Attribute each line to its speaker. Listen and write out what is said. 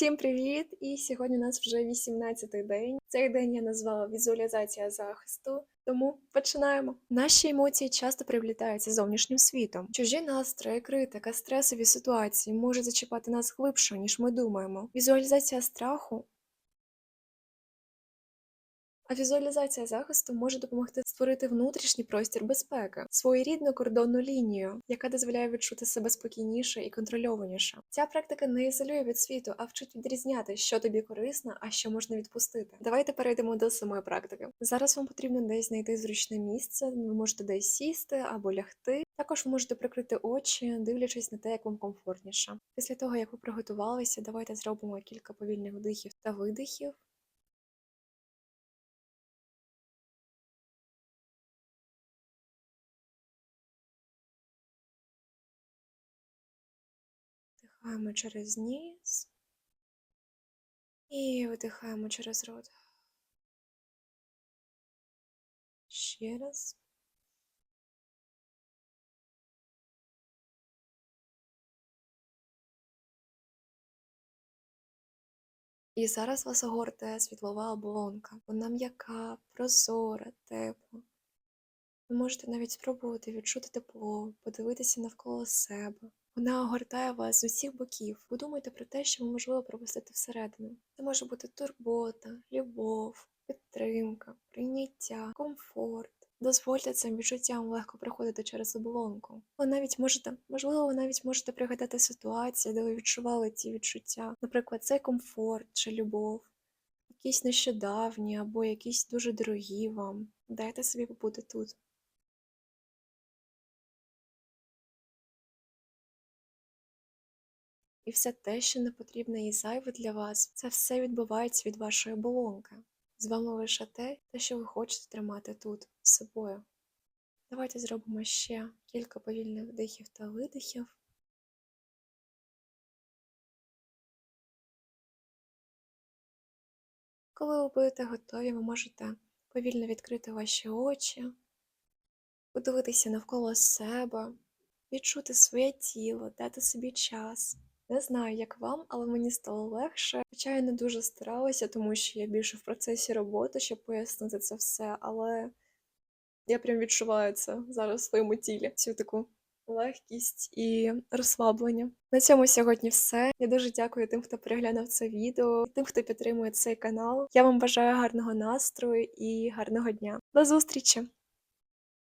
Speaker 1: Всім привіт! І сьогодні у нас вже 18-й день. Цей день я назвала візуалізація захисту, тому починаємо. Наші емоції часто привлітаються зовнішнім світом. Чужі настрої, критика, стресові ситуації можуть зачіпати нас глибше, ніж ми думаємо. Візуалізація страху а візуалізація захисту може допомогти створити внутрішній простір безпеки, своєрідну кордонну лінію, яка дозволяє відчути себе спокійніше і контрольованіше. Ця практика не ізолює від світу, а вчить відрізняти, що тобі корисно, а що можна відпустити. Давайте перейдемо до самої практики. Зараз вам потрібно десь знайти зручне місце. Ви можете десь сісти або лягти. Також ви можете прикрити очі, дивлячись на те, як вам комфортніше. Після того, як ви приготувалися, давайте зробимо кілька повільних вдихів та видихів. Вдихаємо через ніс і видихаємо через рот. Ще раз. І зараз вас огортає світлова оболонка. Вона м'яка, прозора, тепла. Ви можете навіть спробувати відчути тепло, подивитися навколо себе. Вона огортає вас з усіх боків. Подумайте про те, що ви можливо пропустити всередину. Це може бути турбота, любов, підтримка, прийняття, комфорт. Дозвольте цим відчуттям легко приходити через оболонку. Ви навіть можете, можливо, ви навіть можете пригадати ситуацію, де ви відчували ці відчуття. Наприклад, це комфорт чи любов, якісь нещодавні або якісь дуже дорогі вам. Дайте собі побути тут. І все те, що не потрібне і зайве для вас, це все відбувається від вашої оболонки. З вами лише те, те, що ви хочете тримати тут з собою. Давайте зробимо ще кілька повільних вдихів та видихів. Коли ви будете готові, ви можете повільно відкрити ваші очі, подивитися навколо себе, відчути своє тіло, дати собі час. Не знаю, як вам, але мені стало легше. Хоча я не дуже старалася, тому що я більше в процесі роботи, щоб пояснити це все, але я прям відчуваю це зараз в своєму тілі, цю таку легкість і розслаблення. На цьому сьогодні все. Я дуже дякую тим, хто переглянув це відео, тим, хто підтримує цей канал. Я вам бажаю гарного настрою і гарного дня. До зустрічі!